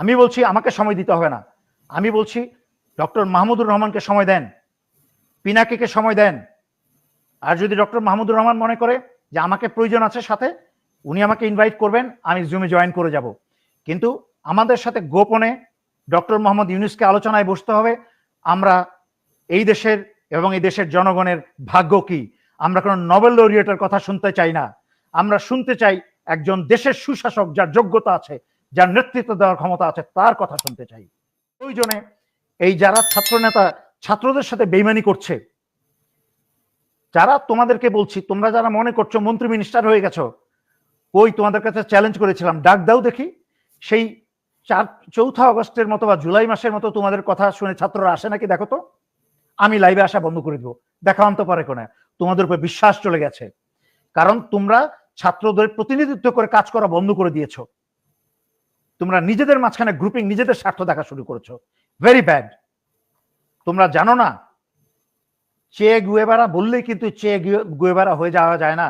আমি বলছি আমাকে সময় দিতে হবে না। আমি বলছি, ডক্টর মাহমুদুর রহমানকে সময় দেন, পিনাকিকে সময় দেন। আর যদি ডক্টর মাহমুদুর রহমান মনে করে যে আমাকে প্রয়োজন আছে সাথে, উনি আমাকে ইনভাইট করবেন, আমি জুমে জয়েন করে যাব। কিন্তু আমাদের সাথে গোপনে ডক্টর মোহাম্মদ ইউনুসকে আলোচনায় বসতে হবে, আমরা এই দেশের এবং এই দেশের জনগণের ভাগ্য কি? আমরা কোনো নোবেল লরিয়েটের কথা শুনতে চাই না। আমরা শুনতে চাই একজন দেশের সুশাসক যার যোগ্যতা আছে যার নেতৃত্ব দেওয়ার ক্ষমতা আছে, তার কথা শুনতে চাই। প্রয়োজনে এই যারা ছাত্রনেতা, ছাত্রদের সাথে বেইমানি করছে, যারা তোমাদেরকে বলছি, তোমরা যারা মনে করছ মন্ত্রী মিনিস্টার হয়ে গেছো ওই তোমাদের কাছে চ্যালেঞ্জ করেছিলাম, ডাক দাও দেখি। সেই চার, চৌঠা অগস্টের মতো বা জুলাই মাসের মতো তোমাদের কথা শুনে ছাত্ররা আসে নাকি দেখো তো? আমি লাইভে আসা বন্ধ করে দেবো। দেখা আনতে পারে কোনে। তোমাদের উপর বিশ্বাস চলে গেছে। কারণ তোমরা ছাত্রদের প্রতিনিধিত্ব করে কাজ করা বন্ধ করে দিয়েছ। তোমরা নিজেদের মাঝখানে গ্রুপিং নিজেদের স্বার্থ দেখা শুরু করেছ। ভেরি ব্যাড তোমরা জানো না, চে গুয়েবারা বললেই কিন্তু চে গুয়েবারা হয়ে যাওয়া যায় না।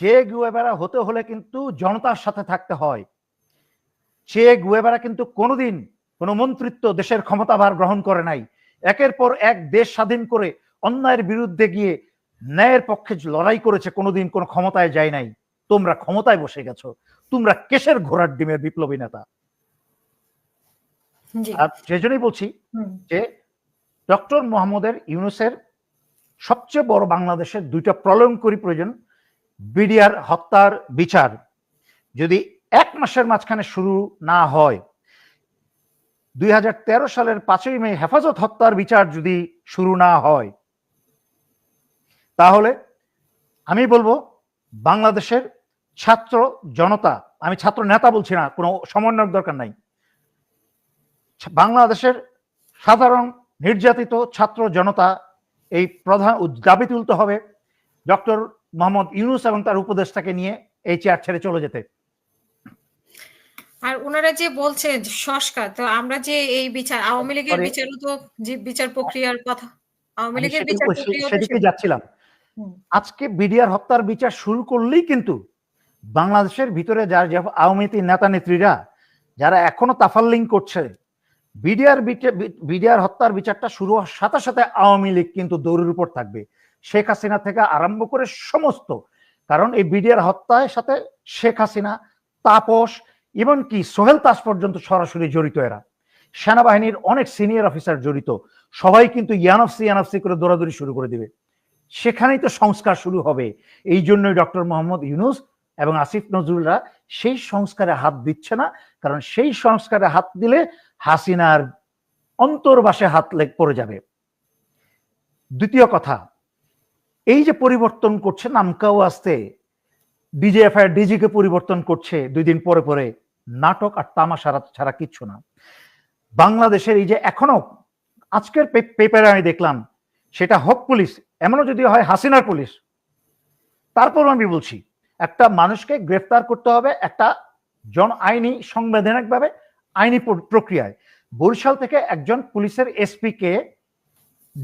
চে গুয়েবারা হতে হলে কিন্তু জনতার সাথে থাকতে হয়। চে গুয়েবারা কিন্তু কোনোদিন কোনো মন্ত্রিত্ব দেশের ক্ষমতাভার গ্রহণ করে নাই। একের পর এক দেশ স্বাধীন করে অন্যায়ের বিরুদ্ধে গিয়ে ন্যায়ের পক্ষে লড়াই করেছে, কোনোদিন কোনো ক্ষমতায় যায় নাই। তোমরা ক্ষমতায় বসে গেছো। তোমরা কেশের ঘোড়ার ডিমের বিপ্লবী নেতা। আর সেজন্যই বলছি যে ডক্টর মোহাম্মদের ইউনুসের সবচেয়ে বড় বাংলাদেশের দুইটা প্রলয়ঙ্করী প্রয়োজন বিডিআর হত্যার বিচার। যদি এক মাসের মাঝখানে শুরু না হয় দুই হাজার তেরো সালের পাঁচই মে হেফাজত হত্যার বিচার যদি শুরু না হয় তাহলে আমি বলব বাংলাদেশের ছাত্র জনতা আমি ছাত্র নেতা বলছি না কোনো সমন্বয়ক দরকার নাই। বাংলাদেশের সাধারণ নির্যাতিত ছাত্র জনতা এই প্রধান দাবি তুলতে হবে ডক্টর মোহাম্মদ ইউনুস এবং তার উপদেষ্টাকে নিয়ে এই চেয়ার ছেড়ে চলে যেতে। আর ওনারা যে বলছেন সংস্কার তো আমরা যে এই বিচার আওয়ামী লীগের বিচারও তো যে বিচার প্রক্রিয়ার কথা আওয়ামী লীগের বিচার প্রক্রিয়া সেদিকে যাচ্ছিলাম। আজকে বিডিআর হত্যার বিচার শুরু করলেই কিন্তু বাংলাদেশের ভিতরে যার যে আওয়ামী নেতা নেত্রীরা, যারা এখনও তাফাল্লিং করছে, বিডিআর বিডিআর হত্যার বিচারটা শুরু হওয়ার সাথে সাথে আওয়ামী লীগ কিন্তু দৌড়ের উপর থাকবে। শেখ হাসিনা থেকে আরম্ভ করে সমস্ত, কারণ এই বিডিআর হত্যার সাথে শেখ হাসিনা, তাপস, এমনকি সোহেল তাস পর্যন্ত সরাসরি জড়িত এরা। সেনাবাহিনীর অনেক সিনিয়র অফিসার জড়িত। সবাই কিন্তু ইয়ানফসি ইয়ানফসি করে দৌড়াদৌড়ি শুরু করে দিবে। সেখানেই তো সংস্কার শুরু হবে। এই জন্যই ডক্টর মোহাম্মদ ইউনুস এবং আসিফ নজরুলরা সেই সংস্কারে হাত দিচ্ছে না, কারণ সেই সংস্কারে হাত দিলে হাসিনার অন্তর্বাসে হাত লেগ পড়ে যাবে। দ্বিতীয় কথা, এই যে পরিবর্তন করছে নামকাও আসতে ডিজিএফআই ডিজিকে পরিবর্তন করছে দুই দিন পরে পরে, নাটক আর তামাশা ছাড়া কিচ্ছু না। বাংলাদেশের এই যে এখনও, আজকের পেপারে আমি দেখলাম, সেটা হক পুলিশ, এমনও যদি হয় হাসিনার পুলিশ। তারপর আমি বলছি একটা মানুষকে গ্রেফতার করতে হবে একটা জন আইনি সংবিধানিক ভাবে আইনি প্র- প্রক্রিয়ায়। বরিশাল থেকে একজন পুলিশের এসপি কে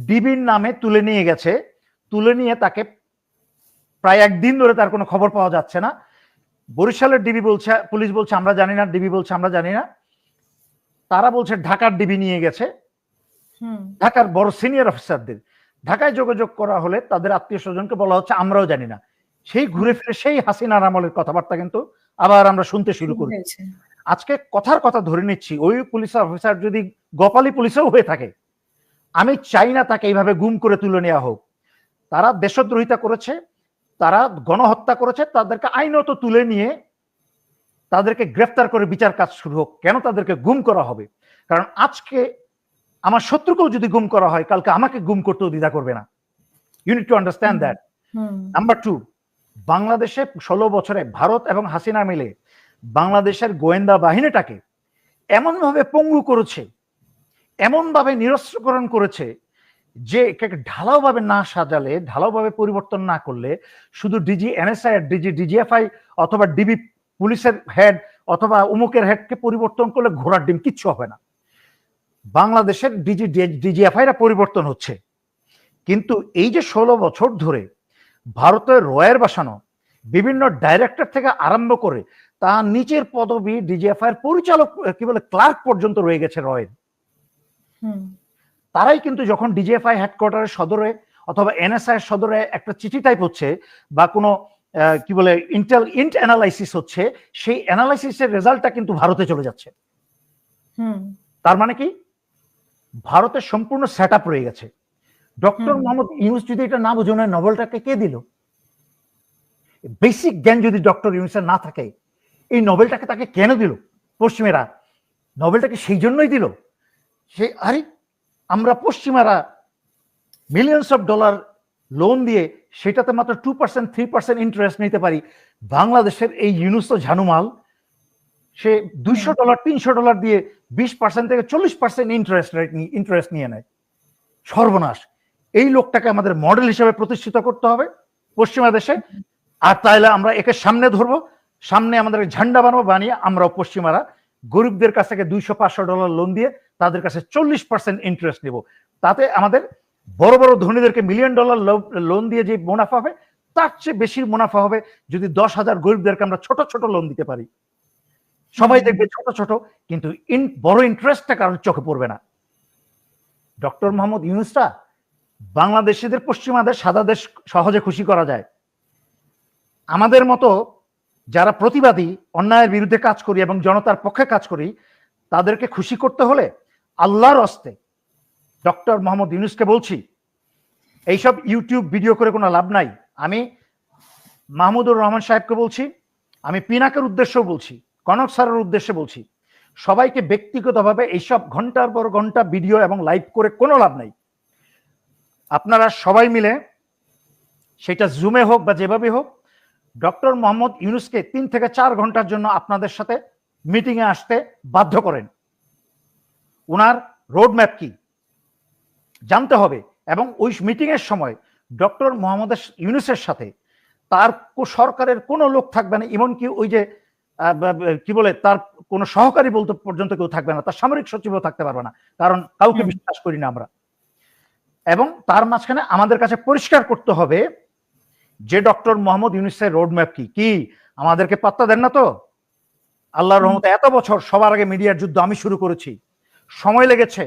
ডিবির নামে তুলে নিয়ে গেছে। তুলে নিয়ে তাকে প্রায় একদিন ধরে তার কোনো খবর পাওয়া যাচ্ছে না। বরিশালের ডিবি বলছে পুলিশ বলছে আমরা জানি না ডিবি বলছে আমরা জানি না। তারা বলছে ঢাকার ডিবি নিয়ে গেছে। হুম। ঢাকার বড় সিনিয়র অফিসারদের। ঢাকায় যোগাযোগ করা হলে তাদের আত্মীয় স্বজনকে বলা হচ্ছে আমরাও জানি না। সেই ঘুরে ফিরে সেই হাসিনার আমলের কথাবার্তা কিন্তু আবার আমরা শুনতে শুরু করি। আজকে কথার কথা ধরে নিচ্ছি ওই পুলিশ অফিসার যদি গোপালী পুলিশেও হয়ে থাকে আমি চাই না তাকে এইভাবে গুম করে তুলে নেওয়া হোক। তারা দেশদ্রোহিতা করেছে তারা গণহত্যা করেছে তাদেরকে আইনত তুলে নিয়ে তাদেরকে গ্রেফতার করে বিচার কাজ শুরু হোক। কেন তাদেরকে গুম করা হবে? কারণ আজকে আমার শত্রুকেও যদি গুম করা হয় কালকে আমাকে গুম করতেও দ্বিধা করবে না। You need to understand that number two বাংলাদেশে ষোলো বছরে ভারত এবং হাসিনা মিলে বাংলাদেশের গোয়েন্দা বাহিনীটাকে এমনভাবে পঙ্গু করেছে, এমনভাবে নিরস্ত্রকরণ করেছে যে ঢালাওভাবে না সাজালে, ঢালাওভাবে পরিবর্তন না করলে শুধু ডিজি এনএসআই ডিজি ডিজিএফআই অথবা ডিবি পুলিশের হেড অথবা উমুকের হেডকে পরিবর্তন করলে ঘোড়ার ডিম কিচ্ছু হবে না। বাংলাদেশের ডিজি ডিজিএফআইরা পরিবর্তন হচ্ছে। কিন্তু এই যে ষোলো বছর ধরে ভারতের রয়ের বাসানো বিভিন্ন ডাইরেক্টর থেকে আরম্ভ করে তার নিচের পদবি ডিজিএফআই এর পরিচালক কি বলে ক্লার্ক পর্যন্ত রয়ে গেছে রয়ের হুম। তারাই কিন্তু যখন ডিজিএফআই হেডকোয়ার্টারের সদরে অথবা এনএসআই এর সদরে একটা চিঠি টাইপ হচ্ছে বা কোনো কি বলে ইন্টেল ইন্ট অ্যানালাইসিস হচ্ছে সেই অ্যানালাইসিসের রেজাল্টটা কিন্তু ভারতে চলে যাচ্ছে। হুম। তার মানে কি? ভারতের সম্পূর্ণ সেট আপ রয়ে গেছে। ডক্টর মোহাম্মদ ইউনুস যদি এটা না বুঝো না নোবেলটাকে কে দিল? বেসিক জ্ঞান যদি ডক্টর ইউনুসের না থাকে এই নোবেলটাকে তাকে কেন দিল? পশ্চিমেরা নোবেলটাকে সেই জন্যই দিল সে আরে আমরা পশ্চিমারা মিলিয়নস অফ ডলার লোন দিয়ে সেটাতে মাত্র two percent three percent interest নিতে পারি। বাংলাদেশের এই ইউনুস তো ঝানুমাল সে দুইশো ডলার তিনশো ডলার দিয়ে বিশ পার্সেন্ট থেকে চল্লিশ পার্সেন্ট ইন্টারেস্ট রেট ইন্টারেস্ট নিয়ে নেয়। সর্বনাশ। এই লোকটাকে আমাদের মডেল হিসেবে প্রতিষ্ঠিত করতে হবে পশ্চিমা দেশে। আর তাইলে আমরা একে সামনে ধরবো, সামনে আমাদের ঝান্ডা বানাবো, বানিয়ে আমরাও পশ্চিমারা গরিবদের কাছ থেকে দুইশো পাঁচশো ডলার লোন দিয়ে তাদের কাছে চল্লিশ পার্সেন্ট ইন্টারেস্ট নেব। তাতে আমাদের বড় বড় ধনীদেরকে মিলিয়ন ডলার লোন দিয়ে যে মুনাফা হবে, তার চেয়ে বেশি মুনাফা হবে যদি দশ হাজার গরিবদেরকে আমরা ছোট ছোট লোন দিতে পারি। সবাই দেখবে ছোট ছোট, কিন্তু বড় ইন্টারেস্টটা কারোর চোখে পড়বে না। ডক্টর মোহাম্মদ ইউনুসটা বাংলাদেশিদের পশ্চিমাদের সাদা দেশ সহজে খুশি করা যায়। আমাদের মতো যারা প্রতিবাদী, অন্যায়ের বিরুদ্ধে কাজ করি এবং জনতার পক্ষে কাজ করি, তাদেরকে খুশি করতে হলে আল্লাহর অস্তে ডক্টর মোহাম্মদ ইউনুসকে বলছি, এইসব ইউটিউব ভিডিও করে কোনো লাভ নাই। আমি মাহমুদুর রহমান সাহেবকে বলছি, আমি পিনাকের উদ্দেশ্যেও বলছি, কনক স্যারের উদ্দেশ্যে বলছি, সবাইকে ব্যক্তিগতভাবে এইসব ঘণ্টার পর ঘণ্টা ভিডিও এবং লাইভ করে কোনো লাভ নাই। আপনারা সবাই মিলে সেটা জুমে হোক বা যেভাবে হোক ডক্টর মোহাম্মদ ইউনুসকে তিন থেকে চার ঘণ্টার জন্য আপনাদের সাথে মিটিংয়ে আসতে বাধ্য করেন। ওনার রোড ম্যাপ কি? জানতে হবে। এবং ওই মিটিংয়ের সময় ডক্টর মোহাম্মদ ইউনুসের সাথে তার সরকারের কোনো লোক থাকবে না এমনকি ওই যে কি বলে তার কোনো সহকারী বলতে পর্যন্ত কেউ থাকবে না তার সামরিক সচিবও থাকতে পারবে না। কারণ কাউকে বিশ্বাস করি না আমরা। এবং তার মাঝখানে আমাদের কাছে পরিষ্কার করতে হবে যে ডক্টর মোহাম্মদ ইউনুসের রোড ম্যাপ কি? কি? আমাদেরকে পাত্তা দেন না তো? আল্লাহর হুম। রহমতে এত বছর সবার আগে মিডিয়ার যুদ্ধ আমি শুরু করেছি। সময় লেগেছে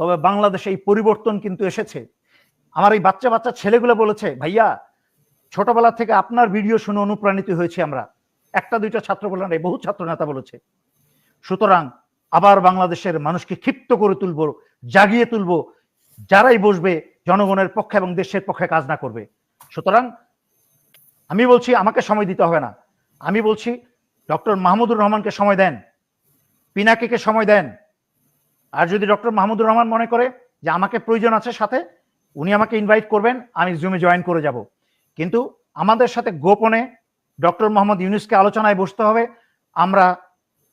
তবে বাংলাদেশে এই পরিবর্তন কিন্তু এসেছে। আমার এই বাচ্চা বাচ্চা ছেলেগুলো বলেছে ভাইয়া ছোটবেলা থেকে আপনার ভিডিও শুনে অনুপ্রাণিত হয়েছে আমরা। একটা দুইটা ছাত্র বলে নাই বহু ছাত্র নেতা বলেছে। সুতরাং আবার বাংলাদেশের মানুষকে ক্ষিপ্ত করে তুলবো জাগিয়ে তুলবো যারাই বসবে জনগণের পক্ষে এবং দেশের পক্ষে কাজ না করবে। সুতরাং আমি বলছি, আমাকে সময় দিতে হবে না। আমি বলছি, ডক্টর মাহমুদুর রহমানকে সময় দেন, পিনাকিকে সময় দেন। আর যদি ডক্টর মাহমুদুর রহমান মনে করে যে আমাকে প্রয়োজন আছে সাথে, উনি আমাকে ইনভাইট করবেন, আমি জুমে জয়েন করে যাব। কিন্তু আমাদের সাথে গোপনে ডক্টর মোহাম্মদ ইউনুসকে আলোচনায় বসতে হবে, আমরা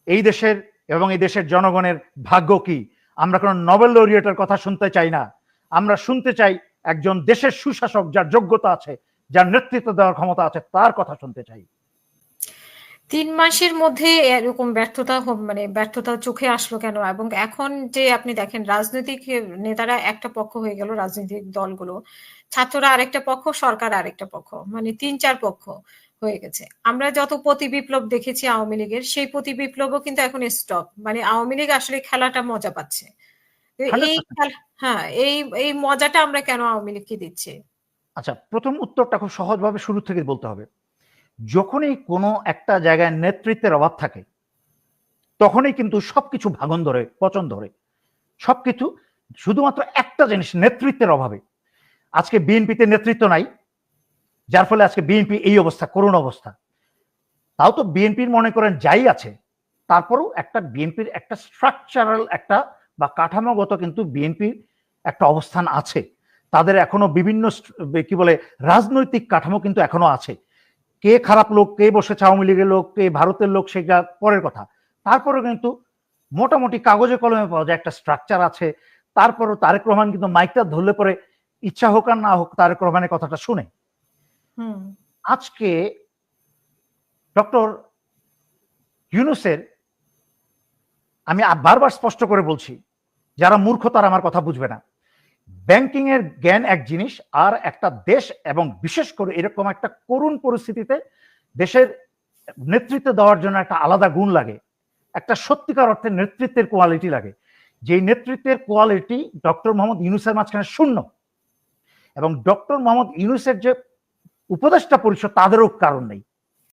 এই দেশের এবং এই দেশের জনগণের ভাগ্য কি? আমরা কোনো নোবেল লরিয়েটের কথা শুনতে চাই না। আমরা শুনতে চাই একজন দেশের সুশাসক যার যোগ্যতা আছে, যার নেতৃত্ব দেওয়ার ক্ষমতা আছে, তার কথা শুনতে চাই। তিন মাসের মধ্যে এরকম ব্যর্থতা মানে ব্যর্থতা চোখে আসলো কেন? এবং এখন যে আপনি দেখেন রাজনৈতিক নেতারা একটা পক্ষ হয়ে গেল রাজনৈতিক দলগুলো। ছাত্ররা আরেকটা পক্ষ সরকার আরেকটা পক্ষ। মানে তিন চার পক্ষ হয়ে গেছে। আমরা যত প্রতি বিপ্লব দেখেছি আওয়ামী লীগের সেই প্রতি বিপ্লবও কিন্তু এখন স্টপ মানে আওয়ামী লীগ আসলে খেলাটা মজা পাচ্ছে। এই হ্যাঁ এই এই মজাটা আমরা কেন আওয়ামী লীগকে দিচ্ছি? আচ্ছা প্রথম উত্তরটা খুব সহজভাবে শুরু থেকে বলতে হবে। যখনই কোনো একটা জায়গায় নেতৃত্বের অভাব থাকে, তখনই কিন্তু সবকিছু ভাঙন ধরে, পচন ধরে। সবকিছু শুধুমাত্র একটা জিনিস, নেতৃত্বের অভাবে। আজকে বিএনপিতে নেতৃত্ব নাই, যার ফলে আজকে বিএনপি এই অবস্থা, করুণ অবস্থা। তাও তো বিএনপির মনে করেন যাই আছে, তারপরেও একটা বিএনপির একটা স্ট্রাকচারাল একটা বা কাঠামোগত কিন্তু বিএনপির একটা অবস্থান আছে। তাদের এখনও বিভিন্ন কি বলে, রাজনৈতিক কাঠামো কিন্তু এখনও আছে। কে খারাপ লোক কে বসেছে আওয়ামী লীগের লোক কে ভারতের লোক সেটা পরের কথা। তারপরে কিন্তু মোটামুটি কাগজে কলমে পাওয়া যায় একটা স্ট্রাকচার আছে। তারপরও তারেক রহমান কিন্তু মাইকটা ধরলে পরে ইচ্ছা হোক আর না হোক তারেক রহমানের কথাটা শুনে। হুম। আজকে ডক্টর ইউনুসের আমি বারবার স্পষ্ট করে বলছি যারা মূর্খ তারা আমার কথা বুঝবে না। ব্যাংকিং এর জ্ঞান এক জিনিস, আর একটা দেশ এবং বিশেষ করে এরকম একটা করুণ পরিস্থিতিতে দেশের নেতৃত্ব দেওয়ার জন্য একটা আলাদা গুণ লাগে, একটা সত্যিকার অর্থে নেতৃত্বের কোয়ালিটি লাগে। যেই নেতৃত্বের কোয়ালিটি ডক্টর মোহাম্মদ ইউনুসের মাঝখানে শূন্য এবং ডক্টর মোহাম্মদ ইউনুসের যে উপদেষ্টা পরিষদ, তাদেরও কারণ নেই।